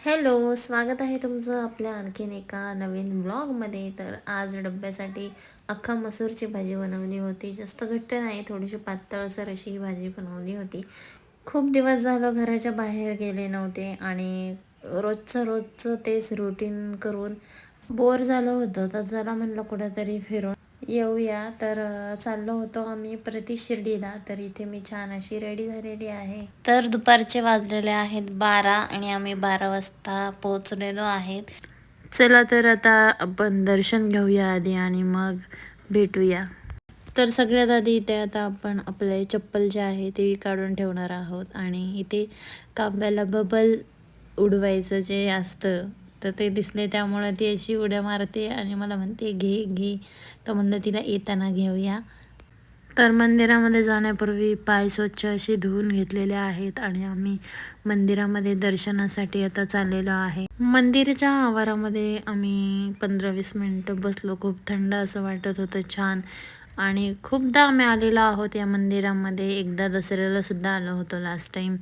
Hello स्वागत आहे तुमचं आपल्या आणखीन एका नवीन ब्लॉगमध्ये. तर आज डब्यासाठी अख्खा मसूरची भाजी बनवली होती. जास्त घट्ट नाही थोडीशी पातळसर अशी ही भाजी बनवली होती. खूप दिवस झालं घराच्या बाहेर गेले नव्हते आणि रोजचं रोजचं तेच रुटीन करून बोर झालं होतं. तर झाला म्हणलं कुठंतरी फिरून येऊया. तर चाललो होतो आम्ही प्रति शिर्डीला. तर इथे मी छान अशी रेडी झालेली आहे. तर दुपारचे वाजलेले आहेत बारा आणि आम्ही बारा वाजता पोहोचलेलो आहेत. चला तर आता आपण दर्शन घेऊया आधी आणि मग भेटूया. तर सगळ्यात आधी इथे आता आपण आपले चप्पल जे आहे ते काढून ठेवणार आहोत. आणि इथे कांब्याला बबल उडवायचं जे असतं तर ते दिसले त्यामुळे ती अशी उड्या मारते आणि मला म्हणते घे घे. तर म्हणलं तिला येताना घेऊया. तर मंदिरामध्ये जाण्यापूर्वी पाय स्वच्छ असे धुवून घेतलेले आहेत आणि आम्ही मंदिरामध्ये दर्शनासाठी आता चाललेलो आहे. मंदिराच्या आवारामध्ये आम्ही पंधरा वीस मिनटं बसलो. खूप थंड असं वाटत होतं छान. आणि खूपदा आम्ही आलेलो आहोत या मंदिरामध्ये. एकदा दसऱ्याला सुद्धा आलो होतो लास्ट टाईम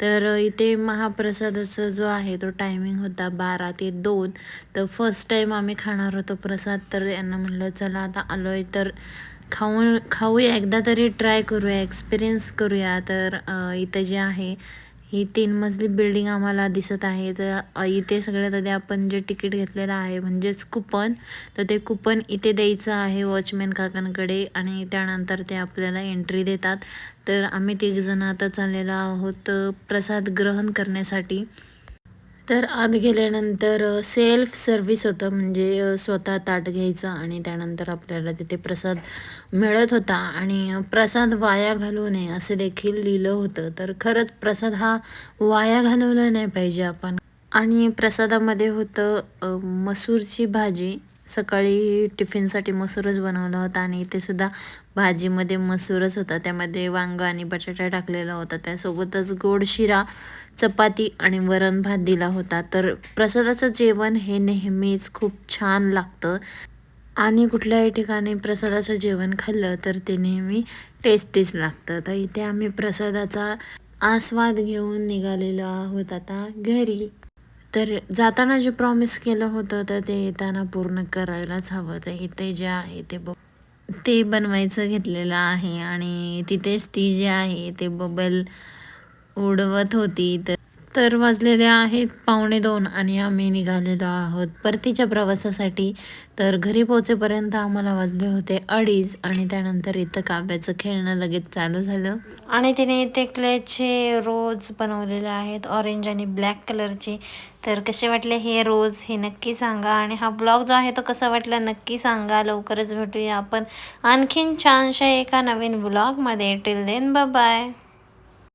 तर इथे महाप्रसादाचा जो आहे तो टायमिंग होता बारा ते दोन. तर फर्स्ट टाईम आम्ही खाणार होतो प्रसाद तर यांना म्हणलं चला आता आलो आहे तर खाऊन खाऊया. एकदा तरी ट्राय करूया एक्सपिरियन्स करूया. तर इथं जे आहे ही तीन मजली बिल्डिंग आम्हाला दिसत आहे. तर इथे सगळ्यात आधी आपण जे तिकीट घेतलेलं आहे म्हणजेच कुपन तर ते कुपन इथे द्यायचं आहे वॉचमॅन काकांकडे आणि त्यानंतर ते आपल्याला एंट्री देतात. तर आम्ही तिघजणं आता चाललेलो आहोत प्रसाद ग्रहण करण्यासाठी. तर आत गेल्यानंतर सेल्फ सर्विस होतं. म्हणजे स्वतः ताट घ्यायचं आणि त्यानंतर आपल्याला तिथे प्रसाद मिळत होता. आणि प्रसाद वाया घालू नये असे देखील लिहिलं होतं. तर खरंच प्रसाद हा वाया घालवला नाही पाहिजे आपण. आणि प्रसादामध्ये होतं मसूरची भाजी. सकाळी टिफिनसाठी मसूरच बनवला होता आणि इथे सुद्धा भाजीमध्ये मसूरच होता. त्यामध्ये वांग आणि बटाटा टाकलेला होता. त्यासोबतच गोड शिरा चपाती आणि वरण भात दिला होता. तर प्रसादाचं जेवण हे नेहमीच खूप छान लागतं. आणि कुठल्याही ठिकाणी प्रसादाचं जेवण खाल्लं तर ते नेहमी टेस्टीच लागतं. तर इथे आम्ही प्रसादाचा आस्वाद घेऊन निघालेलो आहोत आता घरी. तर जाताना जे प्रॉमिस केलं होतं तर ते येताना पूर्ण करायलाच हवं. तर इथे जे आहे ते ब ते बनवायचं घेतलेलं आहे. आणि तिथेच ती जे आहे ते बबल उडवत होती तर तर वाजलेले आहेत पावणे दोन आणि आम्ही निघालेलो आहोत परतीच्या प्रवासासाठी. तर घरी पोहोचेपर्यंत आम्हाला वाजले होते अडीच आणि त्यानंतर इथं काव्याचं खेळणं लगेच चालू झालं. आणि तिने इथे क्लेचे रोज बनवलेले आहेत ऑरेंज आणि ब्लॅक कलरचे. तर कसे वाटले हे रोज हे नक्की सांगा आणि हा ब्लॉग जो आहे तो कसा वाटला नक्की सांगा. लवकरच भेटूया आपण आणखीन छानशा एका नवीन ब्लॉगमध्ये. Till then bye